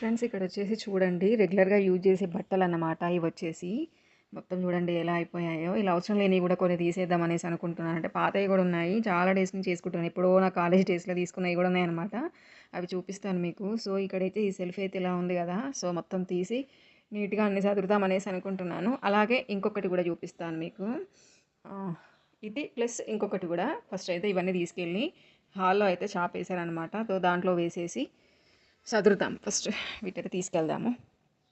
Friends ఇక్కడ వచ్చేసి చూడండి రెగ్యులర్గా యూజ్ చేసే బట్టలు అన్నమాట ఇవి వచ్చేసి మొత్తం చూడండి ఎలా అయిపోయాయో. ఇలా అవసరం లేనివి కూడా కొన్ని తీసేద్దాం అనేసి అనుకుంటున్నాను. అంటే పాతవి కూడా ఉన్నాయి. చాలా డేస్ నుంచి చేసుకుంటున్నాను. ఎప్పుడో నా కాలేజ్ డేస్లో తీసుకున్నవి కూడా ఉన్నాయన్నమాట. అవి చూపిస్తాను మీకు. సో ఇక్కడైతే ఈ సెల్ఫ్ అయితే ఇలా ఉంది కదా. సో మొత్తం తీసి నీట్గా అన్ని చదువుతాం అనేసి అనుకుంటున్నాను. అలాగే ఇంకొకటి కూడా చూపిస్తాను మీకు. ఇది ప్లస్ ఇంకొకటి కూడా. ఫస్ట్ అయితే ఇవన్నీ తీసుకెళ్ళి హాల్లో అయితే షాప్ వేసారనమాట సో దాంట్లో వేసేసి చదురుతాం. ఫస్ట్ వీటిని తీసుకెళ్దాము.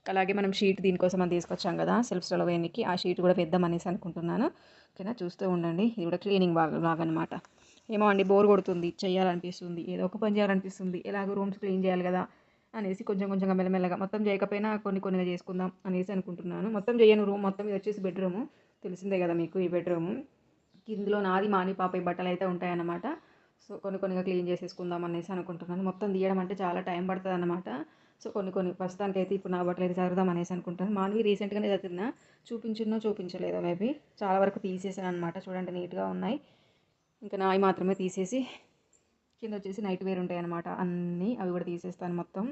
అలాగే మనం షీట్ దీనికోసం అని తీసుకొచ్చాం కదా సెల్ఫ్ స్టలో వేయడానికి ఆ షీట్ కూడా వేద్దాం అనేసి అనుకుంటున్నాను. ఓకేనా? చూస్తూ ఉండండి. ఇది కూడా క్లీనింగ్ బాగా బాగా అనమాట ఏమో అండి బోర్ కొడుతుంది చేయాలనిపిస్తుంది ఏదో ఒక పని చేయాలనిపిస్తుంది. ఎలాగో రూమ్స్ క్లీన్ చేయాలి కదా అనేసి కొంచెం కొంచెంగా మెల్లమెల్లగా మొత్తం చేయకపోయినా కొన్ని కొన్నిగా చేసుకుందాం అనేసి అనుకుంటున్నాను. మొత్తం చేయను రూమ్ మొత్తం ఇది వచ్చేసి బెడ్రూమ్. తెలిసిందే కదా మీకు ఈ బెడ్రూమ్. ఇందులో నాది మాని పాప బట్టలు అయితే ఉంటాయన్నమాట. సో కొన్ని కొన్నిగా క్లీన్ చేసేసుకుందాం అనేసి అనుకుంటున్నాను. మొత్తం తీయడం అంటే చాలా టైం పడుతుంది అనమాట సో కొన్ని కొన్ని ప్రస్తుతానికి అయితే ఇప్పుడు నా బట్టలు అయితే చదువుదాం అనేసి అనుకుంటాను మానవి రీసెంట్గానే చదివినా చూపించున్నో చూపించలేదో మేబీ చాలా వరకు తీసేసాను అనమాట చూడండి నీట్గా ఉన్నాయి. ఇంకా నాయి మాత్రమే తీసేసి కింద వచ్చేసి నైట్ వేర్ ఉంటాయి అనమాట అన్నీ అవి కూడా తీసేస్తాను మొత్తం.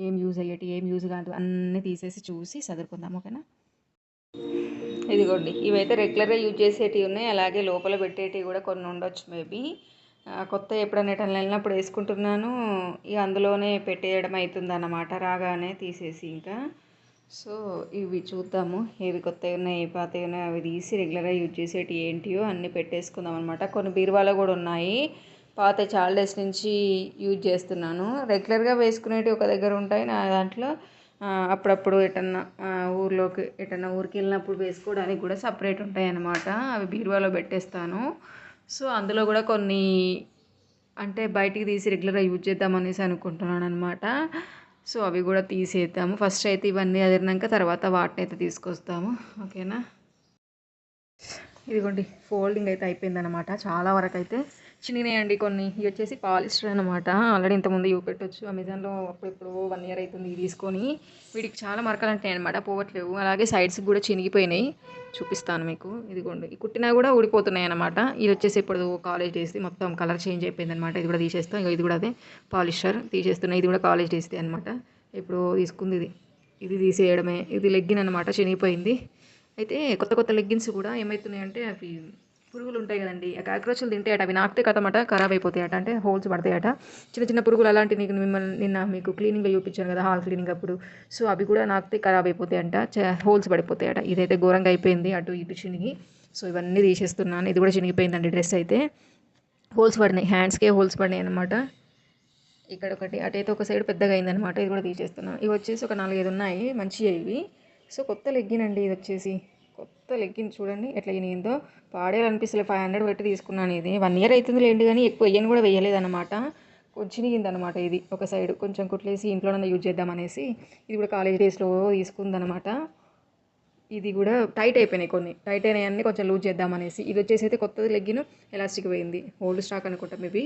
ఏం యూజ్ అయ్యేటి ఏం యూజ్ కాదు అన్నీ తీసేసి చూసి చదువుకుందాం ఓకేనా? ఇదిగోండి ఇవైతే రెగ్యులర్గా యూజ్ చేసేటివి ఉన్నాయి. అలాగే లోపల పెట్టేటివి కూడా కొన్ని ఉండొచ్చు మేబీ కొత్త ఎప్పుడైనా ఎటైనా వెళ్ళినప్పుడు వేసుకుంటున్నాను. ఇక అందులోనే పెట్టేయడం అవుతుంది అన్నమాట రాగానే తీసేసి ఇంకా. సో ఇవి చూద్దాము. ఏవి కొత్తవి ఉన్నాయి ఏ పాతవి ఉన్నాయి అవి తీసి రెగ్యులర్గా యూజ్ చేసేటి ఏంటియో అన్నీ పెట్టేసుకుందాం అనమాట కొన్ని బీరువాలో కూడా ఉన్నాయి. పాత చాలా డేస్ నుంచి యూజ్ చేస్తున్నాను. రెగ్యులర్గా వేసుకునేటివి ఒక దగ్గర ఉంటాయి. నా దాంట్లో అప్పుడప్పుడు ఎటన్నా ఊర్లోకి ఎటన్నా ఊరికి వెళ్ళినప్పుడు వేసుకోవడానికి కూడా సపరేట్ ఉంటాయి అన్నమాట అవి బీరువాలో పెట్టేస్తాను. సో అందులో కూడా కొన్ని అంటే బయటికి తీసి రెగ్యులర్గా యూజ్ చేద్దాం అనేసి అనుకుంటున్నాను అనమాట సో అవి కూడా తీసేద్దాము. ఫస్ట్ అయితే ఇవన్నీ అదిరినాక తర్వాత వాటిని అయితే తీసుకొస్తాము. ఓకేనా? ఇదిగోండి ఫోల్డింగ్ అయితే అయిపోయిందనమాట చాలా వరకు అయితే చిన్నగాయండి కొన్ని. ఇవి వచ్చేసి పాలిస్టర్ అనమాట ఆల్రెడీ ఇంతకుముందు చూపెట్టొచ్చు అమెజాన్లో అప్పుడెప్పుడు వన్ ఇయర్ అవుతుంది ఇవి తీసుకొని. వీటికి చాలా మరకలు ఉంటాయి అనమాట పోవట్లేవు. అలాగే సైడ్స్కి కూడా చినిగిపోయినాయి. చూపిస్తాను మీకు. ఇదిగోండి. ఈ కుట్టినా కూడా ఊడిపోతున్నాయి అనమాట ఇది వచ్చేసి ఇప్పుడు కాలేజ్ డేస్ది మొత్తం కలర్ చేంజ్ అయిపోయింది అనమాట ఇది కూడా తీసేస్తాం. ఇంకా ఇది కూడా అదే పాలిస్టర్ తీసేస్తున్నాయి ఇది కూడా కాలేజ్ డేస్ది అనమాట ఇప్పుడు తీసుకుంది ఇది. ఇది తీసేయడమే. ఇది లెగ్గిన్ అనమాట చినిగిపోయింది. అయితే కొత్త కొత్త లెగ్గిన్స్ కూడా ఏమవుతున్నాయంటే అవి పురుగులు ఉంటాయి కదండి. ఆ కాక్రోచ్లు తింటాయట అవి నాకితే కథమట ఖరాబ్ అయిపోతాయట. అంటే హోల్స్ పడతాయట. చిన్న చిన్న పురుగులు అలాంటి నీకు మిమ్మల్ని నిన్న మీకు క్లీనింగ్లో చూపించాను కదా హాల్ క్లీనింగ్ అప్పుడు. సో అవి కూడా నాకితే ఖరాబ్ అయిపోతాయంట హోల్స్ పడిపోతాయట. ఇదైతే ఘోరంగా అయిపోయింది అటు ఇటు చినిగి. సో ఇవన్నీ తీసేస్తున్నాను. ఇది కూడా చినిగిపోయిందండి డ్రెస్ అయితే. హోల్స్ పడినాయి. హ్యాండ్స్కే హోల్స్ పడినాయి అనమాట ఇక్కడ ఒకటి అటైతే ఒక సైడ్ పెద్దగా అయిందనమాట ఇది కూడా తీసేస్తున్నాను. ఇవి వచ్చేసి ఒక నాలుగైదు ఉన్నాయి. మంచిగా ఇవి. సో కొత్త లెగ్గినండి ఇది వచ్చేసి. కొత్త లెగ్గిన్ చూడండి ఎట్లా అయిందో పాడేయాలనిపిస్తలే ఫైవ్ హండ్రెడ్ పెట్టి తీసుకున్నాను ఇది. వన్ ఇయర్ అవుతుంది లేండి కానీ ఎక్కువ వెయ్యను కూడా వేయలేదన్నమాట కొంచెం అనమాట ఇది ఒక సైడ్ కొంచెం కుట్లేసి ఇంట్లోనే యూజ్ చేద్దామనేసి ఇది కూడా కాలేజ్ డేస్లో తీసుకుందనమాట ఇది కూడా టైట్ అయిపోయినాయి కొన్ని టైట్ అయినాయన్నీ కొంచెం లూజ్ చేద్దామనేసి ఇది వచ్చేసి అయితే కొత్తది లెగ్గిన్ ఎలాస్టిక్ పోయింది. ఓల్డ్ స్టాక్ అనుకుంటా మేబీ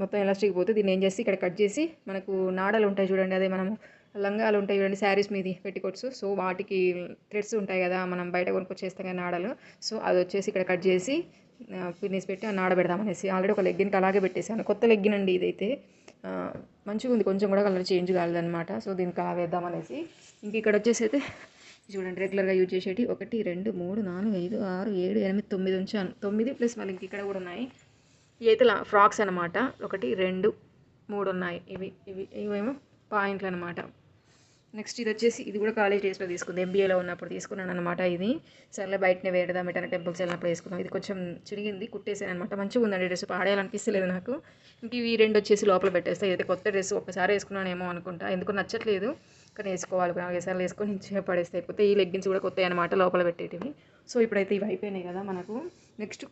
మొత్తం ఎలాస్టిక్ పోతే దీన్ని ఏం చేసి ఇక్కడ కట్ చేసి మనకు నాడలు ఉంటాయి చూడండి అదే మనము లంగాలు ఉంటాయి చూడండి శారీస్ మీది పెట్టుకోవచ్చు సో వాటికి థ్రెడ్స్ ఉంటాయి కదా మనం బయట కొనుక్కొచ్చేస్తాం కదా నాడలు. సో అది వచ్చేసి ఇక్కడ కట్ చేసి పిన్నేసి పెట్టి ఆ నాడ పెడదామనేసి ఆల్రెడీ ఒక లెగ్గిన్కి అలాగే పెట్టేసాను కొత్త లెగ్గిన్ అండి ఇదైతే మంచిగా ఉంది కొంచెం కూడా కలర్ చేంజ్ కాలేదన్నమాట. సో దీనికి అలా వేద్దామనేసి ఇంక ఇక్కడ వచ్చేసి అయితే చూడండి రెగ్యులర్గా యూజ్ చేసేటి ఒకటి రెండు మూడు నాలుగు ఐదు ఆరు ఏడు ఎనిమిది తొమ్మిది ఉంచాను. తొమ్మిది ప్లస్ మళ్ళీ ఇంక ఇక్కడ కూడా ఉన్నాయి. ఇవైతే అయితే లా- ఫ్రాక్స్ అనమాట ఒకటి రెండు మూడు ఉన్నాయి. ఇవి ఇవి ఇవేమో పాయింట్లు అనమాట నెక్స్ట్ ఇది వచ్చేసి ఇది కూడా కాలేజ్ డేస్లో తీసుకుంది. ఎంబీఏలో ఉన్నప్పుడు తీసుకున్నాను అనమాట ఇది. సర్లే బయటనే వేడదాం ఎటైనా టెంపుల్స్ వెళ్ళినప్పుడు వేసుకున్నాం ఇది కొంచెం చిరిగింది కుట్టేసాను అనమాట మంచిగా ఉందండి డ్రెస్ పాడేయాలనిపిస్తలేదు నాకు. ఇంక ఇవి రెండు వచ్చేసి లోపల పెట్టేస్తాయి ఇదైతే కొత్త డ్రెస్ ఒక్కసారి వేసుకున్నానేమో అనుకుంటా. ఎందుకు నచ్చట్లేదు కానీ వేసుకోవాలి. నాలుగైదు వేసుకొని ఇచ్చే పడేస్తే అయిపోతే ఈ లెగ్గిన్స్ కూడా కొత్త అనమాట లోపల పెట్టేటివి. సో ఇప్పుడైతే ఇవి అయిపోయినాయి కదా మనకు. నెక్స్ట్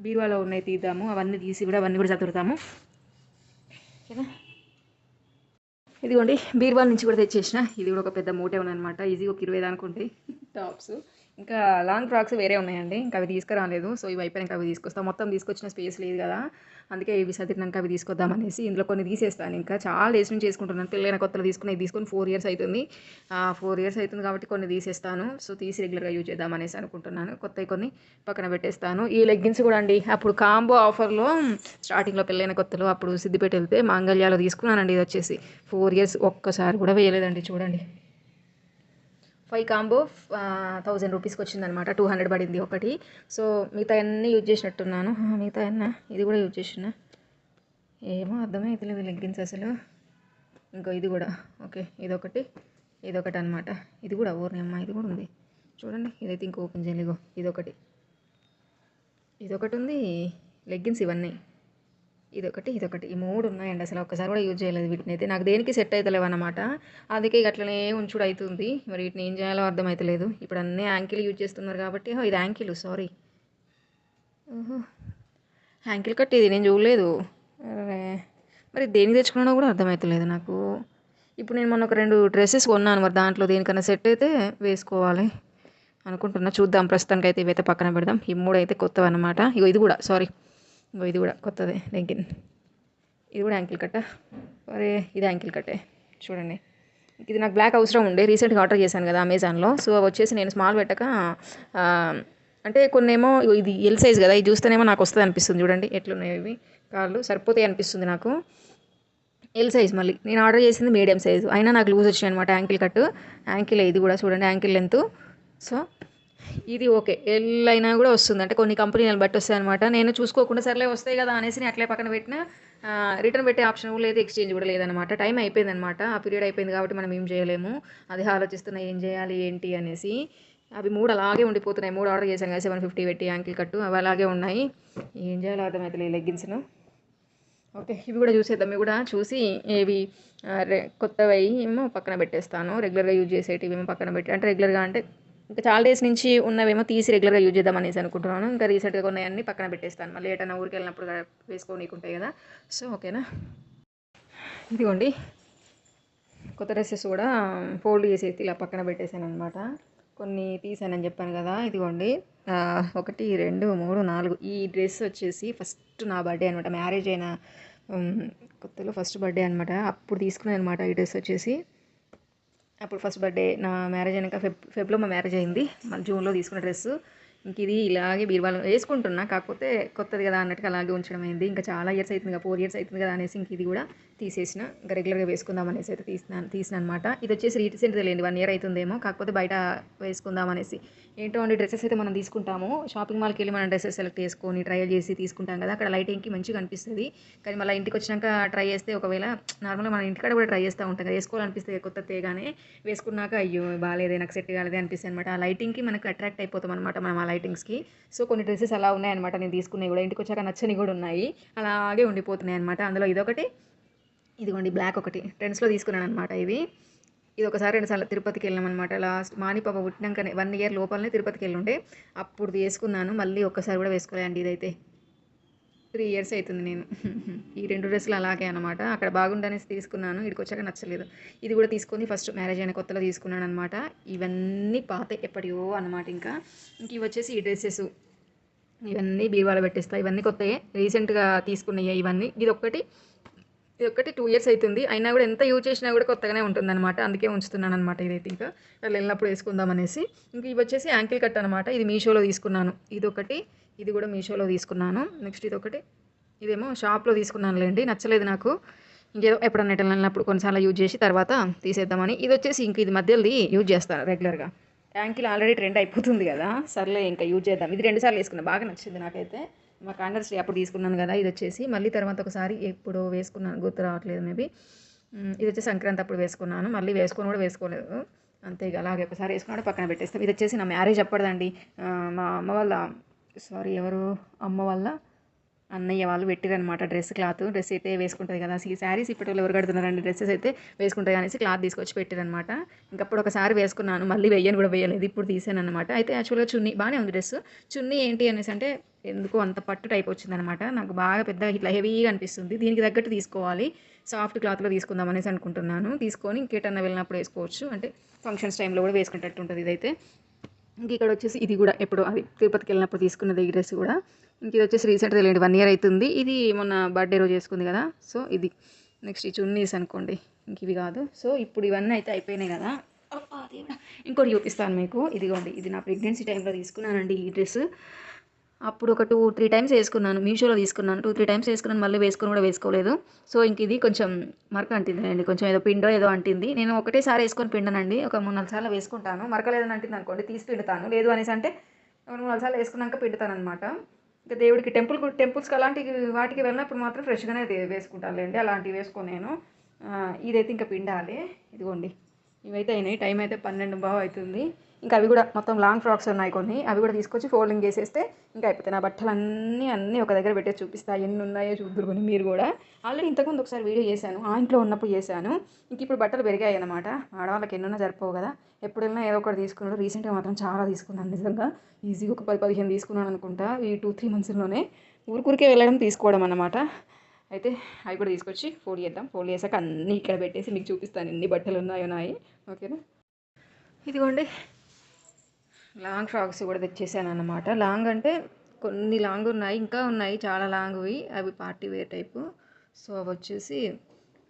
బీరువాలో ఉన్నాయి తీద్దాము. అవన్నీ తీసి కూడా అవన్నీ కూడా చదువుతాము. ఓకేనా? ఇదిగోండి బీర్వాల్ నుంచి కూడా తెచ్చేసిన. ఇది కూడా ఒక పెద్ద మూటే ఉందన్నమాట ఈజీగా ఒక ఇరవై దానికి ఉంటాయి టాప్స్ ఇంకా లాంగ్ ఫ్రాక్స్ వేరే ఉన్నాయండి. ఇంకా అవి తీసుకురాలేదు. సో ఇవి అయిపోయినాక అవి తీసుకొస్తాం. మొత్తం తీసుకొచ్చిన స్పేస్ లేదు కదా. అందుకే ఇవి సదిరినాక అవి తీసుకొద్దాం అనేసి ఇందులో కొన్ని తీసేస్తాను. ఇంకా చాలా డేస్ నుంచి చేసుకుంటున్నాను. పెళ్ళైన కొత్తలు తీసుకుని తీసుకొని ఫోర్ ఇయర్స్ అవుతుంది ఫోర్ ఇయర్స్ అవుతుంది కాబట్టి కొన్ని తీసేస్తాను. సో తీసి రెగ్యులర్గా యూజ్ చేద్దాం అనేసి అనుకుంటున్నాను. కొత్తవి కొన్ని పక్కన పెట్టేస్తాను. ఈ లెగ్గిన్స్ కూడా అండి అప్పుడు కాంబో ఆఫర్లో స్టార్టింగ్లో పెళ్ళైన కొత్తలు అప్పుడు సిద్దిపేట వెళ్తే మాంగళ్యాలు తీసుకున్నానండి. ఇది వచ్చేసి ఫోర్ ఇయర్స్ ఒక్కసారి కూడా వేయలేదండి. చూడండి. ఫైవ్ కాంబో థౌజండ్ రూపీస్కి వచ్చిందనమాట టూ హండ్రెడ్ పడింది ఒకటి. సో మిగతా అన్నీ యూజ్ చేసినట్టున్నాను. మిగతా అన్న ఇది కూడా యూజ్ చేసిన ఏమో అర్థమైతలేదు లెగ్గిన్స్ అసలు. ఇంకో ఇది కూడా. ఓకే ఇదొకటి. ఇదొకటి అనమాట ఇది కూడా ఊరిని అమ్మ ఇది కూడా ఉంది. చూడండి ఇదైతే ఇంకో ఓపెన్ చేయలేగో. ఇదొకటి. ఇదొకటి ఉంది. లెగ్గిన్స్ ఇవన్నీ. ఇదొకటి ఇదొకటి. ఈ మూడు ఉన్నాయండి అసలు ఒక్కసారి కూడా యూజ్ చేయలేదు వీటిని. అయితే నాకు దేనికి సెట్ అవుతలేవు అనమాట అందుకే ఇక అట్లనే ఉంచుడు అవుతుంది మరి వీటిని ఏం చేయాలో అర్థమవుతలేదు ఇప్పుడు అన్నీ యాంకిల్ యూజ్ చేస్తున్నారు కాబట్టి ఇది యాంకిల్ సారీ. ఓహో. యాంకిల్ కట్ ఇది నేను చూడలేదు. మరి దేనికి తెచ్చుకున్నానో కూడా అర్థమవుతలేదు నాకు. ఇప్పుడు నేను మొన్న ఒక రెండు డ్రెస్సెస్ కొన్నాను. మరి దాంట్లో దేనికన్నా సెట్ అయితే వేసుకోవాలి అనుకుంటున్నా. చూద్దాం ప్రస్తుతానికి అయితే ఇవైతే పక్కన పెడదాం. ఈ మూడు అయితే కొత్తవి అనమాట ఇగో ఇది కూడా సారీ. ఇంకో ఇది కూడా కొత్తదే లెంకిన్. ఇది కూడా యాంకిల్ కట్ట. అరే ఇది యాంకిల్ కట్టే. చూడండి. ఇది నాకు బ్లాక్ అవసరం ఉండే. రీసెంట్గా ఆర్డర్ చేశాను కదా అమెజాన్లో. సో అవి వచ్చేసి నేను స్మాల్ పెట్టక అంటే కొన్నేమో ఇది ఎల్ సైజ్ కదా ఇది చూస్తేనేమో నాకు వస్తుంది అనిపిస్తుంది. చూడండి ఎట్లున్నాయి ఇవి. కాళ్ళు సరిపోతాయి అనిపిస్తుంది నాకు. ఎల్ సైజ్ మళ్ళీ. నేను ఆర్డర్ చేసింది మీడియం సైజు అయినా నాకు లూజ్ వచ్చినాయి అనమాట యాంకిల్ కట్ యాంకిల్ ఇది కూడా చూడండి యాంకిల్ లెంత్. సో ఇది ఓకే. ఎల్ అయినా కూడా వస్తుంది. అంటే కొన్ని కంపెనీలు బట్టి వస్తాయి అనమాట నేను చూసుకోకుండా సర్లే వస్తాయి కదా అనేసి నేను అట్లే పక్కన పెట్టిన రిటర్న్ పెట్టే ఆప్షన్ కూడా లేదు ఎక్స్చేంజ్ కూడా లేదనమాట టైం అయిపోయింది అనమాట ఆ పీరియడ్ అయిపోయింది కాబట్టి మనం ఏం చేయలేము. అది ఆలోచిస్తున్నా ఏం చేయాలి ఏంటి అనేసి. అవి మూడు అలాగే ఉండిపోతున్నాయి. మూడు ఆర్డర్ చేశాను కదా సెవెన్ ఫిఫ్టీ పెట్టి యాంకిల్ కట్టు. అవి అలాగే ఉన్నాయి. ఏం చేయాలో అర్థమవుతుంది లెగ్గిన్స్ను. ఓకే. ఇవి కూడా చూసేద్దాం. ఇవి కూడా చూసి ఇవి కొత్తవి ఏమో పక్కన పెట్టేస్తాను. రెగ్యులర్గా యూజ్ చేసేటివి ఏమో పక్కన పెట్టి అంటే రెగ్యులర్గా అంటే ఇంకా చాలా డేస్ నుంచి ఉన్నవేమో తీసి రెగ్యులర్గా యూజ్ చేద్దాం అనేసి అనుకుంటున్నాను. ఇంకా రీసెంట్గా ఉన్నాయన్నీ పక్కన పెట్టేస్తాను. మళ్ళీ ఎటైనా ఊరికి వెళ్ళినప్పుడు వేసుకోనీకుంటాయి కదా. సో ఓకేనా ఇదిగోండి. కొత్త డ్రెస్సెస్ కూడా ఫోల్డ్ చేసి ఇలా పక్కన పెట్టేశాను అనమాట కొన్ని తీసానని చెప్పాను కదా. ఇదిగోండి. ఒకటి రెండు మూడు నాలుగు. ఈ డ్రెస్ వచ్చేసి ఫస్ట్ నా బర్త్డే అనమాట మ్యారేజ్ అయిన కొత్తలో ఫస్ట్ బర్త్డే అనమాట అప్పుడు తీసుకున్నాను అనమాట ఈ డ్రెస్ వచ్చేసి. అప్పుడు ఫస్ట్ బర్త్డే నా మ్యారేజ్ అయినాక ఫెబ్ ఫెబ్లో మా మ్యారేజ్ అయింది. మళ్ళీ జూన్లో తీసుకున్న డ్రెస్ ఇంక ఇది ఇలాగే బీరువాలో వేసుకుంటున్నా కాకపోతే కొత్తది కదా అన్నట్టుగా అలాగే ఉంచడం అయింది. ఇంకా చాలా ఇయర్స్ అవుతుంది కదా ఫోర్ ఇయర్స్ అవుతుంది కదా అనేసి ఇంక ఇది కూడా తీసేసిన. ఇంకా రెగ్యులర్గా వేసుకుందాం అనేసి అయితే తీసినాను తీసిన అనమాట ఇది వచ్చేసి రీసెంట్ తెలియండి వన్ ఇయర్ అవుతుందేమో. కాకపోతే బయట వేసుకుందాం అనేసి ఏంటో అండి డ్రెస్సెస్ అయితే మనం తీసుకుంటాము. షాపింగ్ మాల్కి వెళ్ళి మనం డ్రెస్సెస్ సెలెక్ట్ చేసుకొని ట్రయల్ చేసి తీసుకుంటాం కదా అక్కడ లైటింగ్కి మంచిగా అనిపిస్తుంది. కానీ మళ్ళీ ఇంటికి వచ్చినాక ట్రై చేస్తే ఒకవేళ నార్మల్గా మన ఇంటికాడ కూడా ట్రై చేస్తూ ఉంటాం కదా వేసుకోవాలనిపిస్తుంది కొత్త తేగానే. వేసుకున్నాక అయ్యో బాగాలేదే నాకు సెట్ కాలేదే అనిపిస్తుంది అనమాట ఆ లైటింగ్కి మనకు అట్రాక్ట్ అయిపోతాం అనమాట మనం ఆ లైటింగ్స్కి. సో కొన్ని డ్రెస్సెస్ అలా ఉన్నాయన్నమాట నేను తీసుకున్నవి కూడా. ఇంటికి వచ్చాక నచ్చని కూడా ఉన్నాయి. అలాగే ఉండిపోతున్నాయి అనమాట అందులో ఇదొకటి ఇదిగోండి బ్లాక్ ఒకటి. ట్రెండ్స్లో తీసుకున్నాను అనమాట ఇవి. ఇది ఒకసారి రెండుసార్లు తిరుపతికి వెళ్ళామన్నమాట లాస్ట్ మాని పాప పుట్టినాకనే వన్ ఇయర్ లోపలనే తిరుపతికి వెళ్ళుండే అప్పుడు వేసుకున్నాను. మళ్ళీ ఒక్కసారి కూడా వేసుకోలేండి ఇదైతే. త్రీ ఇయర్స్ అవుతుంది నేను. ఈ రెండు డ్రెస్సులు అలాగే అనమాట అక్కడ బాగుండనేసి తీసుకున్నాను. ఇక్కడికి వచ్చాక నచ్చలేదు. ఇది కూడా తీసుకొని ఫస్ట్ మ్యారేజ్ అయిన కొత్తలో తీసుకున్నాను అనమాట ఇవన్నీ పాత ఎప్పటివో అనమాట ఇంకా. ఇంక ఇవి వచ్చేసి ఈ డ్రెస్సెస్. ఇవన్నీ బీరువాలో పెట్టేస్తాయి ఇవన్నీ కొత్తయే. రీసెంట్గా తీసుకున్నాయి ఇవన్నీ. ఇది ఒక్కటి ఇది ఒకటి టూ ఇయర్స్ అవుతుంది అయినా కూడా ఎంత యూజ్ చేసినా కూడా కొత్తగానే ఉంటుంది అనమాట అందుకే ఉంచుతున్నాను అనమాట ఇదైతే ఇంకా. అట్లా వెళ్ళినప్పుడు వేసుకుందాం అనేసి. ఇంక ఇవి వచ్చేసి యాంకిల్ కట్ అనమాట ఇది మీషోలో తీసుకున్నాను. ఇది ఒకటి ఇది కూడా మీషోలో తీసుకున్నాను. నెక్స్ట్ ఇది ఒకటి ఇదేమో షాప్లో తీసుకున్నానులేండి. నచ్చలేదు నాకు. ఇంకేదో ఎప్పుడన్నా ఎట్లా వెళ్ళినప్పుడు కొన్నిసార్లు యూజ్ చేసి తర్వాత తీసేద్దామని. ఇది వచ్చేసి ఇంక ఇది మధ్యది యూజ్ చేస్తాను రెగ్యులర్గా యాంకిల్ ఆల్రెడీ ట్రెండ్ అయిపోతుంది కదా. సర్లే ఇంకా యూజ్ చేద్దాం. ఇది రెండుసార్లు వేసుకున్నాను వేసుకున్నా. బాగా నచ్చింది నాకైతే. మా కాంగ్రెస్ అప్పుడు తీసుకున్నాను కదా ఇది వచ్చేసి. మళ్ళీ తర్వాత ఒకసారి ఎప్పుడో వేసుకున్నాను గుర్తు రావట్లేదు మేబీ. ఇది వచ్చి సంక్రాంతి అప్పుడు వేసుకున్నాను. మళ్ళీ వేసుకొని కూడా వేసుకోలేదు. అంతే ఇక అలాగే ఒకసారి వేసుకున్నాడు పక్కన పెట్టేస్తాం. ఇది వచ్చేసి నా మ్యారేజ్ అప్పటిదండి. మా అమ్మ వాళ్ళ సారీ ఎవరు? అమ్మ వాళ్ళ అన్నయ్య వాళ్ళు పెట్టిరనమాట డ్రెస్ క్లాత్. డ్రెస్ అయితే వేసుకుంటుంది కదా. ఈ శారీస్ ఇప్పటి వాళ్ళు ఎవరు కడుతున్నారండి? డ్రెస్సెస్ అయితే వేసుకుంటాయి అనేసి క్లాత్ తీసుకొచ్చి పెట్టారనమాట ఇంకప్పుడు ఒకసారి వేసుకున్నాను. మళ్ళీ వెయ్యను కూడా వేయలేదు ఇప్పుడు తీసాను అనమాట అయితే యాక్చువల్గా చున్నీ బాగానే ఉంది డ్రెస్. చున్నీ ఏంటి అనేసి అంటే ఎందుకో అంత పట్టు టైప్ వచ్చిందనమాట. నాకు బాగా పెద్ద ఇట్లా హెవీగా అనిపిస్తుంది. దీనికి తగ్గట్టు తీసుకోవాలి. సాఫ్ట్ క్లాత్లో తీసుకుందాం అనేసి అనుకుంటున్నాను. తీసుకొని ఇంకేటన్నా వెళ్ళినప్పుడు వేసుకోవచ్చు. అంటే ఫంక్షన్స్ టైంలో కూడా వేసుకునేటట్టు ఉంటుంది ఇదైతే. ఇంక ఇక్కడ వచ్చేసి ఇది కూడా ఎప్పుడు అది తిరుపతికి వెళ్ళినప్పుడు తీసుకున్నది ఈ డ్రెస్ కూడా. ఇంక ఇది వచ్చేసి రీసెంట్గా తెలియదు వన్ ఇయర్ అవుతుంది. ఇది మొన్న బర్త్డే రోజు చేసుకుంది కదా. సో ఇది. నెక్స్ట్ ఈ చున్నీస్ అనుకోండి. ఇంక ఇవి కాదు. సో ఇప్పుడు ఇవన్నీ అయితే అయిపోయినాయి కదా. ఇంకోటి చూపిస్తాను మీకు. ఇదిగోండి. ఇది నా ప్రెగ్నెన్సీ టైంలో తీసుకున్నానండి ఈ డ్రెస్. అప్పుడు ఒక టూ త్రీ టైమ్స్ వేసుకున్నాను. మీషోలో తీసుకున్నాను. టూ త్రీ టైమ్స్ వేసుకున్నాను. మళ్ళీ వేసుకొని కూడా వేసుకోలేదు. సో ఇంక ఇది కొంచెం మరక అంటింది కొంచెం ఏదో పిండో ఏదో అంటింది. నేను ఒకటేసారి వేసుకొని పిండనండి. ఒక మూడు నాలుగు సార్లు వేసుకుంటాను. మరకలేదని అంటింది అనుకోండి తీసి పిండుతాను. లేదు అనేసి అంటే మూడు నాలుగు సార్లు వేసుకున్నాక పిండుతాను అనమాట ఇంకా దేవుడికి టెంపుల్ టెంపుల్స్కి అలాంటి వాటికి వెళ్ళినప్పుడు మాత్రం ఫ్రెష్గానే వేసుకుంటానులేండి. అలాంటివి వేసుకొని నేను ఇదైతే ఇంకా పిండాలి. ఇదిగోండి. ఇవైతే అయినాయి. టైం అయితే పన్నెండు బాగా అవుతుంది. ఇంకా అవి కూడా మొత్తం లాంగ్ ఫ్రాక్స్ ఉన్నాయి కొన్ని. అవి కూడా తీసుకొచ్చి ఫోల్డింగ్ చేసేస్తే ఇంకా అయిపోతాయి. నా బట్టలు అన్నీ అన్నీ ఒక దగ్గర పెట్టేసి చూపిస్తా. ఎన్ని ఉన్నాయో చూద్దరు కొని మీరు కూడా. ఆల్రెడీ ఇంతకుముందు ఒకసారి వీడియో చేశాను. ఆ ఇంట్లో ఉన్నప్పుడు చేశాను. ఇంక ఇప్పుడు బట్టలు పెరిగాయి అనమాట ఆడవాళ్ళకి ఎన్నున్నా సరిపోవు కదా. ఎప్పుడైనా ఏదో ఒకటి తీసుకున్నాడు. రీసెంట్గా మాత్రం చాలా తీసుకున్నాను నిజంగా. ఈజీగా ఒక పది పదిహేను తీసుకున్నాను అనుకుంటా. ఈ టూ త్రీ మంత్స్లోనే ఊరికూరికే వెళ్ళడం తీసుకోవడం అనమాట అయితే అవి కూడా తీసుకొచ్చి ఫోల్డ్ చేద్దాం. ఫోల్డ్ చేసాక అన్నీ ఇక్కడ పెట్టేసి మీకు చూపిస్తాను ఎన్ని బట్టలు ఉన్నాయో నాయి. ఓకేనా? ఇదిగోండి. లాంగ్ ఫ్రాక్స్ కూడా తెచ్చేసాను అన్నమాట లాంగ్ అంటే కొన్ని లాంగ్ ఉన్నాయి ఇంకా ఉన్నాయి చాలా లాంగ్వి. అవి పార్టీ వేర్ టైపు. సో అవి వచ్చేసి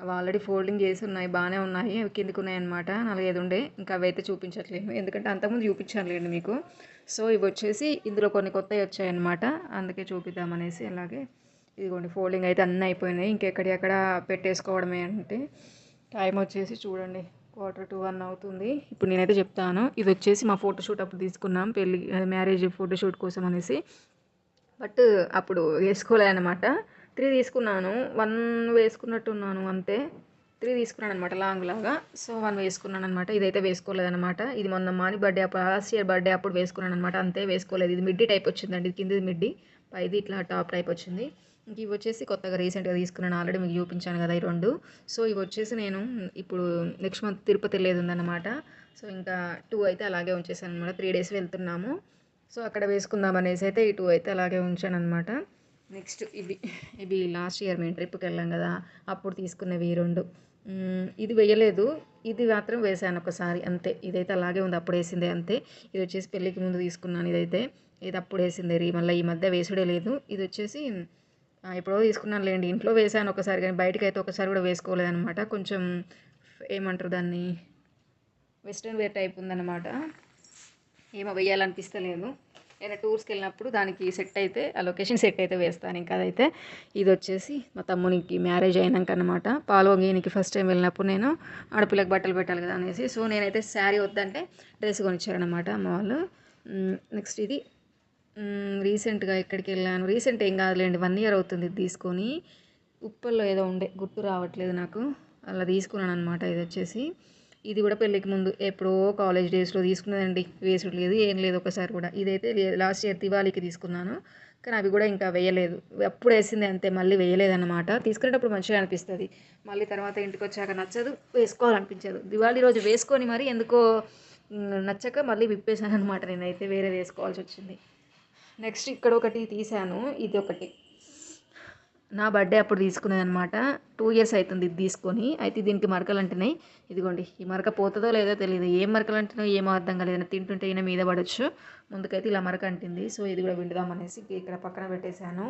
అవి ఆల్రెడీ ఫోల్డింగ్ చేసి ఉన్నాయి బాగానే ఉన్నాయి. అవి కిందికి ఉన్నాయి అనమాట నాలుగైదు ఉండే. ఇంకా అవి అయితే చూపించట్లేదు. ఎందుకంటే అంతకుముందు చూపించానులేండి మీకు. సో ఇవి వచ్చేసి ఇందులో కొన్ని కొత్తవి వచ్చాయన్నమాట. అందుకే చూపిద్దామనేసి అలాగే ఇదిగోండి ఫోల్డింగ్ అయితే అన్నీ అయిపోయినాయి. ఇంకెక్కడి అక్కడ పెట్టేసుకోవడమే అంటే టైం వచ్చేసి చూడండి. క్వార్టర్ టు వన్ అవుతుంది. ఇప్పుడు నేనైతే చెప్తాను. ఇది వచ్చేసి మా ఫోటోషూట్ అప్పుడు తీసుకున్నాం. పెళ్ళి మ్యారేజ్ ఫోటోషూట్ కోసం అనేసి. బట్ అప్పుడు వేసుకోలేదన్నమాట. త్రీ తీసుకున్నాను. వన్ వేసుకున్నట్టున్నాను అంతే. త్రీ తీసుకున్నాను అనమాట లాంగ్. లాగా సో వన్ వేసుకున్నాను అనమాట ఇదైతే వేసుకోలేదనమాట ఇది మొన్న మాని బర్త్డే అప్పుడు లాస్ట్ ఇయర్ బర్త్డే అప్పుడు వేసుకున్నాను అనమాట అంతే వేసుకోలేదు. ఇది మిడ్డీ టైప్ వచ్చిందండి. ఇది కింది మిడ్డీ. పైది ఇట్లా టాప్ టైప్ వచ్చింది. ఇవి వచ్చేసి కొత్తగా రీసెంట్గా తీసుకున్నాను. ఆల్రెడీ మీకు చూపించాను కదా ఈ రెండు. సో ఇవి వచ్చేసి నేను ఇప్పుడు నెక్స్ట్ మంత్ తిరుపతి వెళ్ళేది ఉందన్నమాట సో ఇంకా టూ అయితే అలాగే ఉంచేసాను అనమాట త్రీ డేస్ వెళ్తున్నాము. సో అక్కడ వేసుకుందాం అనేసి అయితే ఈ టూ అయితే అలాగే ఉంచాను అనమాట నెక్స్ట్ ఇవి ఇవి లాస్ట్ ఇయర్ మేము ట్రిప్కి వెళ్ళాం కదా అప్పుడు తీసుకున్నవి ఈ రెండు. ఇది వేయలేదు. ఇది మాత్రం వేసాను ఒకసారి అంతే. ఇదైతే అలాగే ఉంది అప్పుడు వేసిందే అంతే. ఇది వచ్చేసి పెళ్ళికి ముందు తీసుకున్నాను ఇదైతే. ఇది అప్పుడు వేసిందే రీ మళ్ళీ ఈ మధ్య వేసుడే లేదు. ఇది వచ్చేసి ఎప్పుడో తీసుకున్నాను లేండి ఇంట్లో వేసాను ఒకసారి కానీ బయటకు అయితే ఒకసారి కూడా వేసుకోలేదనమాట కొంచెం ఏమంటారు దాన్ని? వెస్ట్రన్ వేర్ టైప్ ఉందన్నమాట. ఏమో వేయాలనిపిస్తలేదు. ఏదైనా టూర్స్కి వెళ్ళినప్పుడు దానికి సెట్ అయితే ఆ లొకేషన్ సెట్ అయితే వేస్తాను. ఇంకా అదైతే ఇది వచ్చేసి మా తమ్మునికి మ్యారేజ్ అయినాక అనమాట పాల్వంగినికి ఫస్ట్ టైం వెళ్ళినప్పుడు నేను ఆడపిల్లకి బట్టలు పెట్టాలి కదా అనేసి. సో నేనైతే శారీ వద్దంటే డ్రెస్ కొనిచ్చారనమాట అమ్మ వాళ్ళు. నెక్స్ట్ ఇది రీసెంట్గా ఎక్కడికి వెళ్ళాను రీసెంట్ ఏం కాదులేండి వన్ ఇయర్ అవుతుంది తీసుకొని. ఉప్పల్లో ఏదో ఉండే గుర్తు రావట్లేదు నాకు. అలా తీసుకున్నాను అనమాట ఇది వచ్చేసి. ఇది కూడా పెళ్ళికి ముందు ఎప్పుడో కాలేజ్ డేస్లో తీసుకున్నదండి. వేసుడు లేదు ఏం లేదు ఒకసారి కూడా. ఇదైతే లాస్ట్ ఇయర్ దివాళీకి తీసుకున్నాను. కానీ అవి కూడా ఇంకా వేయలేదు. అప్పుడు వేసింది అంతే మళ్ళీ వేయలేదన్నమాట. తీసుకునేటప్పుడు మంచిగా అనిపిస్తుంది. మళ్ళీ తర్వాత ఇంటికి వచ్చాక నచ్చదు వేసుకోవాలనిపించదు. దివాళీ రోజు వేసుకొని మరి ఎందుకో నచ్చక మళ్ళీ విప్పేశాను అనమాట నేనైతే వేరే వేసుకోవాల్సి వచ్చింది నెక్స్ట్ ఇక్కడ ఒకటి తీసాను ఇది ఒకటి. నా బర్త్డే అప్పుడు తీసుకునేది అనమాట టూ ఇయర్స్ అవుతుంది ఇది తీసుకొని. అయితే దీనికి మరకలు అంటున్నాయి. ఇదిగోండి ఈ మరక పోతుందో లేదో తెలియదు. ఏం మరకలు అంటున్నాయో ఏమో అర్థం కాలేదు. తింటుంటే ఈయన మీద పడవచ్చు ముందుకైతే ఇలా మరక అంటింది. సో ఇది కూడా విండుదాం అనేసి ఇక్కడ పక్కన పెట్టేశాను.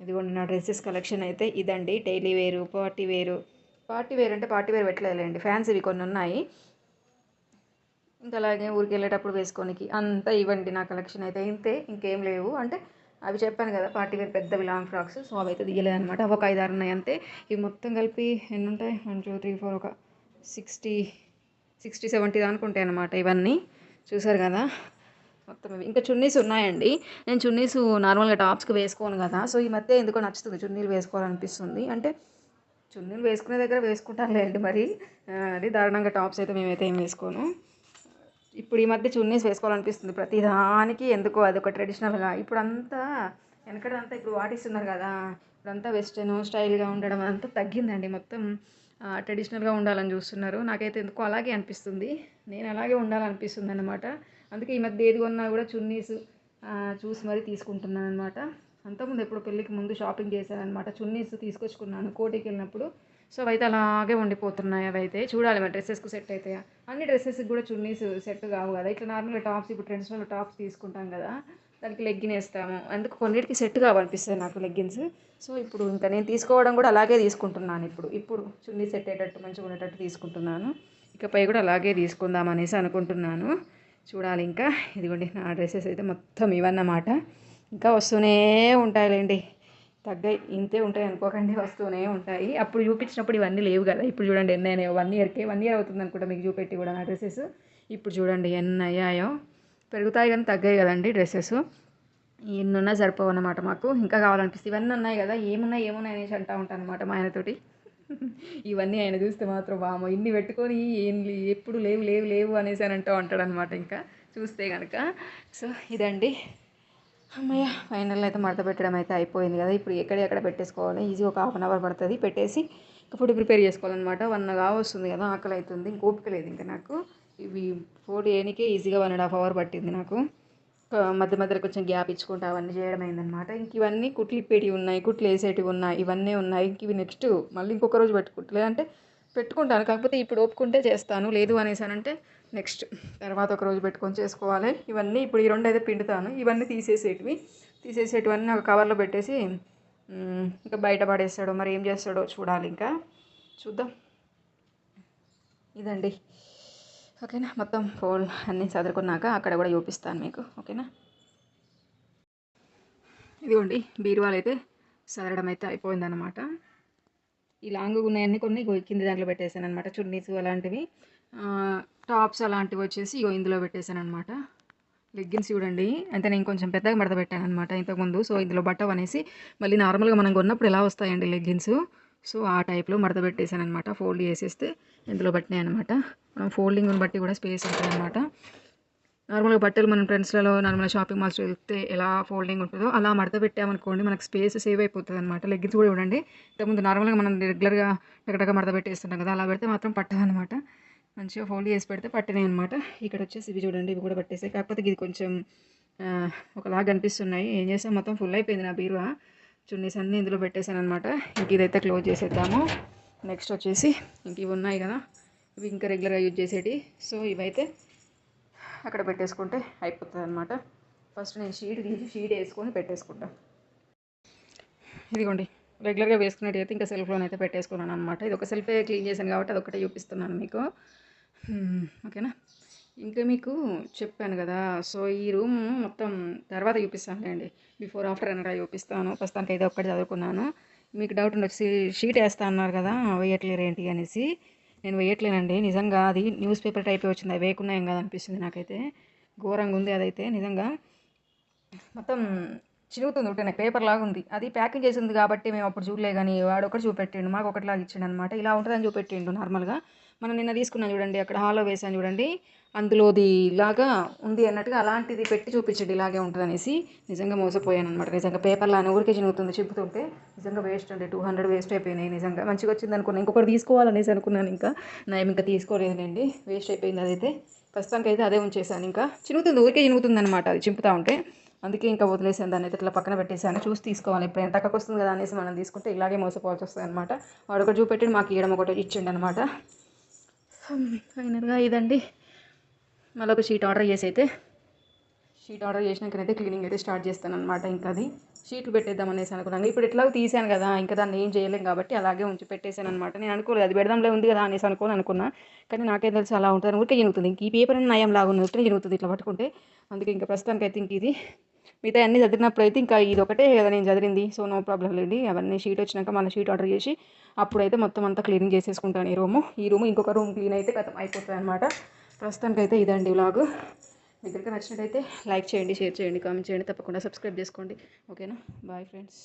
ఇదిగోండి నా డ్రెస్సెస్ కలెక్షన్ అయితే ఇదండి. డైలీ వేరు పార్టీ వేరు పార్టీ వేర్ అంటే పార్టీ వేర్ పెట్టలేదులేండి. ఫ్యాన్స్ ఇవి కొన్ని ఉన్నాయి. ఇంకా అలాగే ఊరికి వెళ్ళేటప్పుడు వేసుకోనికి అంతా ఇవ్వండి నా కలెక్షన్ అయితే. ఇంతే ఇంకేం లేవు. అంటే అవి చెప్పాను కదా పార్టీ వేర్ పెద్దవి లాంగ్ ఫ్రాక్స్ సో అవి అయితే దిగలేదు అనమాట అవి ఒక ఐదారు ఉన్నాయి అంతే. ఇవి మొత్తం కలిపి ఎన్ని ఉంటాయి వన్ టూ త్రీ ఫోర్ ఒక సిక్స్టీ సిక్స్టీ సెవెంటీ దానికి ఉంటాయి అనమాట ఇవన్నీ. చూసారు కదా? మొత్తం ఇవి. ఇంకా చున్నీస్ ఉన్నాయండి. నేను చున్నీస్ నార్మల్గా టాప్స్కి వేసుకోను కదా సో ఈ మధ్య ఎందుకో నచ్చుతుంది చున్నీలు వేసుకోవాలనిపిస్తుంది. అంటే చున్నీలు వేసుకునే దగ్గర వేసుకుంటాను లేండి మరి అది దారుణంగా టాప్స్ అయితే మేమైతే ఏం వేసుకోను. ఇప్పుడు ఈ మధ్య చున్నీస్ వేసుకోవాలనిపిస్తుంది. ప్రతిదానికి ఎందుకో అదొక ట్రెడిషనల్గా ఇప్పుడు అంతా వెనకడంతా ఇప్పుడు వాటిస్తున్నారు కదా. ఇప్పుడంతా వెస్టర్న్ స్టైల్గా ఉండడం అంతా తగ్గిందండి మొత్తం. ట్రెడిషనల్గా ఉండాలని చూస్తున్నారు. నాకైతే ఎందుకో అలాగే అనిపిస్తుంది. నేను అలాగే ఉండాలనిపిస్తుంది అనమాట అందుకే ఈ మధ్య ఏది కొన్నా కూడా చున్నీస్ చూసి మరీ తీసుకుంటున్నాను అనమాట అంతకుముందు ఎప్పుడు పెళ్ళికి ముందు షాపింగ్ చేశాను అనమాట చున్నీస్ తీసుకొచ్చుకున్నాను. కోటికి వెళ్ళినప్పుడు సో అవైతే అయితే అలాగే ఉండిపోతున్నాయి అవి అయితే చూడాలి మరి డ్రెస్సెస్కు సెట్ అవుతాయా అన్ని డ్రెస్సెస్కి కూడా చున్నీస్ సెట్ కావు కదా. ఇట్లా నార్మల్గా టాప్స్ ఇప్పుడు ట్రెడిషనల్ టాప్స్ తీసుకుంటాం కదా. దానికి లెగ్గిన్ వేస్తాము. అందుకు కొన్నిటికి సెట్ కావనిపిస్తుంది నాకు లెగ్గిన్స్. సో ఇప్పుడు ఇంకా నేను తీసుకోవడం కూడా అలాగే తీసుకుంటున్నాను ఇప్పుడు. ఇప్పుడు చున్నీ సెట్ అయ్యేటట్టు మంచిగా ఉండేటట్టు తీసుకుంటున్నాను. ఇకపై కూడా అలాగే తీసుకుందాం అనేసి అనుకుంటున్నాను. చూడాలి ఇంకా. ఇదిగోండి నా డ్రెస్సెస్ అయితే మొత్తం ఇవన్నమాట. ఇంకా వస్తూనే ఉంటాయిలేండి. తగ్గాయి ఇంతే ఉంటాయి అనుకోకండి వస్తూనే ఉంటాయి. అప్పుడు చూపించినప్పుడు ఇవన్నీ లేవు కదా. ఇప్పుడు చూడండి ఎన్ని అయినాయో. వన్ ఇయర్కే వన్ ఇయర్ అవుతుంది అనుకుంటా మీకు చూపెట్టి కూడా నా డ్రెస్సెస్. ఇప్పుడు చూడండి ఎన్ని అయ్యాయో. పెరుగుతాయి కానీ తగ్గాయి కదండి డ్రెస్సెస్. ఎన్ని ఉన్నా సరిపోవు అన్నమాట మాకు. ఇంకా కావాలనిపిస్తుంది ఇవన్నీ ఉన్నాయి కదా. ఏమున్నాయి ఏమున్నాయి అనేసి అంటూ ఉంటాను అనమాట మా ఆయనతోటి. ఇవన్నీ ఆయన చూస్తే మాత్రం వామో ఇన్ని పెట్టుకొని ఏం ఎప్పుడు లేవు లేవు లేవు అనేసి అని అంటూ ఉంటాడనమాట ఇంకా. చూస్తే కనుక సో ఇదండి. అమ్మయ్య ఫైనల్ అయితే మడత పెట్టడం అయితే అయిపోయింది కదా. ఇప్పుడు ఎక్కడ ఎక్కడ పెట్టేసుకోవాలి? ఈజీ ఒక హాఫ్ అన్ అవర్ పడుతుంది. పెట్టేసి ఫుడ్ ప్రిపేర్ చేసుకోవాలన్నమాట. వన్గా వస్తుంది కదా ఆకలి అవుతుంది ఇంక ఓపిక లేదు ఇంకా నాకు. ఇవి ఫోర్ చేయడానికే ఈజీగా వన్ అండ్ హాఫ్ అవర్ పట్టింది నాకు. మధ్య మధ్యలో కొంచెం గ్యాప్ ఇచ్చుకుంటా అవన్నీ చేయడం అయిందనమాట ఇంక ఇవన్నీ కుట్లు ఇప్పేటివి ఉన్నాయి కుట్లు వేసేటివి ఉన్నాయి ఇవన్నీ ఉన్నాయి. ఇంక ఇవి నెక్స్ట్ మళ్ళీ ఇంకొక రోజు పెట్టుకుంటా. లేదంటే పెట్టుకుంటాను. కాకపోతే ఇప్పుడు ఒప్పుకుంటే చేస్తాను. లేదు అనేసి అంటే నెక్స్ట్ తర్వాత ఒక రోజు పెట్టుకొని చేసుకోవాలి. ఇవన్నీ ఇప్పుడు ఈ రెండు అయితే పిండుతాను. ఇవన్నీ తీసేసేటివి. తీసేసేటివన్నీ ఒక కవర్లో పెట్టేసి ఇంకా బయట పడేస్తాడో. మరి ఏం చేస్తాడో చూడాలి ఇంకా. చూద్దాం. ఇదండి. ఓకేనా? మొత్తం ఫోన్ అన్నీ చదువుకున్నాక అక్కడ కూడా చూపిస్తాను మీకు. ఓకేనా? ఇదిగోండి. బీరువాలు అయితే సదరడం అయితే అయిపోయిందన్నమాట. ఈ లాంగ్ ఉన్నాయన్నీ కొన్ని కింద దాంట్లో పెట్టేశాను అనమాట చున్నీస్ అలాంటివి. టాప్స్ అలాంటివి వచ్చేసి ఇగో ఇందులో పెట్టేశాను అనమాట లెగ్గిన్స్ చూడండి. అంటే నేను కొంచెం పెద్దగా మడత పెట్టాను అనమాట ఇంతకుముందు. సో ఇందులో బట్ట అనేసి మళ్ళీ నార్మల్గా మనం కొన్నప్పుడు ఎలా వస్తాయండి లెగ్గిన్స్? సో ఆ టైప్లో మడత పెట్టేశాను అనమాట ఫోల్డ్ చేసేస్తే ఇందులో పట్టినాయి అనమాట మనం ఫోల్డింగ్ని బట్టి కూడా స్పేస్ ఉంటుంది అనమాట నార్మల్గా బట్టలు మనం ఫ్రెండ్స్లలో నార్మల్ షాపింగ్ మాల్స్ వెళ్తే ఎలా ఫోల్డింగ్ ఉంటుందో అలా మడత పెట్టామనుకోండి మనకు స్పేస్ సేవ్ అయిపోతుంది అనమాట లెగ్గిన్స్ కూడా చూడండి. ఇంతకుముందు నార్మల్గా మనం రెగ్యులర్గా టగటగా మడత పెట్టేస్తుంటాం కదా అలా పెడితే మాత్రం పట్టదు అనమాట మంచిగా ఫోల్డ్ చేసి పెడితే పట్టినాయి అనమాట ఇక్కడ వచ్చేసి ఇవి చూడండి ఇవి కూడా పట్టేసాయి. కాకపోతే ఇది కొంచెం ఒకలాగా అనిపిస్తున్నాయి. ఏం చేసాం? మొత్తం ఫుల్ అయిపోయింది నా బీరువా. చున్నీస్ అన్నీ ఇందులో పెట్టేశాను అనమాట ఇంక ఇదైతే క్లోజ్ చేసేద్దాము. నెక్స్ట్ వచ్చేసి ఇంక ఇవి ఉన్నాయి కదా ఇవి ఇంకా రెగ్యులర్గా యూజ్ చేసేటి. సో ఇవైతే అక్కడ పెట్టేసుకుంటే అయిపోతుంది అనమాట ఫస్ట్ నేను షీట్ తీసి షీట్ వేసుకొని పెట్టేసుకుంటా. ఇదిగోండి రెగ్యులర్గా వేసుకునేటైతే ఇంకా సెల్ఫ్లోనే అయితే పెట్టేసుకున్నాను అనమాట ఇది ఒక సెల్ఫే క్లీన్ చేశాను కాబట్టి అదొకటే చూపిస్తున్నాను మీకు. ఓకేనా? ఇంకా మీకు చెప్పాను కదా సో ఈ రూమ్ మొత్తం తర్వాత చూపిస్తానులేండి. బిఫోర్ ఆఫ్టర్ అనగా చూపిస్తాను. ప్రస్తుతానికి అయితే ఒక్కటి చదువుకున్నాను. మీకు డౌట్ ఉండొచ్చు షీట్ వేస్తా అన్నారు కదా వేయట్లేరు ఏంటి అనేసి. నేను వేయట్లేనండి. నిజంగా అది న్యూస్ పేపర్ టైప్ వచ్చింది. అది వేయకుండా ఏం కాదనిపిస్తుంది నాకైతే. ఘోరంగా ఉంది అదైతే. నిజంగా మొత్తం చిరుగుతుంది ఉంటే పేపర్ లాగా ఉంది. అది ప్యాకింగ్ చేసింది కాబట్టి మేము అప్పుడు చూడలే కానీ వాడు ఒకటి చూపెట్టిండు మాకు ఒకటిలాగా ఇచ్చిండు అనమాట ఇలా ఉంటుందని చూపెట్టిండు నార్మల్గా మనం నిన్న తీసుకున్నాను చూడండి అక్కడ హాల్లో వేసాను చూడండి. అందులోది ఇలాగా ఉంది అన్నట్టుగా అలాంటిది పెట్టి చూపించండి ఇలాగే ఉంటుంది అనేసి నిజంగా మోసపోయాను అనమాట నిజంగా పేపర్లా అని ఊరికే చినుగుతుంది చింపుతుంటే నిజంగా వేస్ట్ అండి. టూ హండ్రెడ్ వేస్ట్ అయిపోయినాయి నిజంగా. మంచిగా వచ్చింది అనుకున్నాను ఇంకొకటి తీసుకోవాలనేసి అనుకున్నాను ఇంకా. నేను ఇంకా తీసుకోలేదులేండి వేస్ట్ అయిపోయింది అదైతే. ప్రస్తుతానికి అయితే అదే ఉంచేసాను ఇంకా. చినుగుతుంది ఊరికే చినుగుతుంది అనమాట అది చింపుతూ ఉంటే. అందుకే ఇంకా వదిలేసాను దాన్ని అయితే ఇట్లా పక్కన పెట్టేసాను చూసి తీసుకోవాలి. ఇప్పుడు ఎంత తక్కువ వస్తుంది కదా అనేసి మనం తీసుకుంటే ఇలాగే మోసపోవాల్సి వస్తుంది అనమాట వాడు ఒకటి చూపెట్టి మాకు ఇవ్వడం ఒకటి ఇచ్చిండు అనమాట ఫైనల్గా ఇదండి. మళ్ళీ ఒక షీట్ ఆర్డర్ చేసి అయితే షీట్ ఆర్డర్ చేసినాకనైతే క్లీనింగ్ అయితే స్టార్ట్ చేస్తాను అనమాట ఇంకా అది. షీట్లు పెట్టేద్దాం అనేసి అనుకున్నాను. ఇప్పుడు ఎట్లాగో తీసాను కదా ఇంకా దాన్ని ఏం చేయలేం కాబట్టి అలాగే ఉంచి పెట్టేశాను అనమాట నేను అనుకోలేదు అది పెడదాంలే ఉంది కదా అనేసి అనుకోని అనుకున్నా. కానీ నాకేం తెలుసు అలా ఉంటుంది ఊరికే జరుగుతుంది ఇంక ఈ పేపర్ నయం లాగా ఉన్నట్టు జరుగుతుంది ఇట్లా పట్టుకుంటే. అందుకే ఇంకా ప్రస్తుతానికి అయితే ఇంక ఇది. మిగతా అన్నీ చదివినప్పుడు అయితే ఇంకా ఇది ఒకటే కదా నేను చదివింది. సో నో ప్రాబ్లం లేండి. అవన్నీ షీట్ వచ్చినాక మన షీట్ ఆర్డర్ చేసి అప్పుడైతే మొత్తం అంతా క్లీనింగ్ చేసేసుకుంటాను ఈ రూము. ఈ రూమ్ ఇంకొక రూమ్ క్లీన్ అయితే కథం అయిపోతుంది అనమాట ప్రస్తుతానికి అయితే ఇదండి వ్లాగ్. మీకు కనుక నచ్చినట్టయితే లైక్ చేయండి షేర్ చేయండి కామెంట్ చేయండి. తప్పకుండా సబ్స్క్రైబ్ చేసుకోండి. ఓకేనా? Bye friends.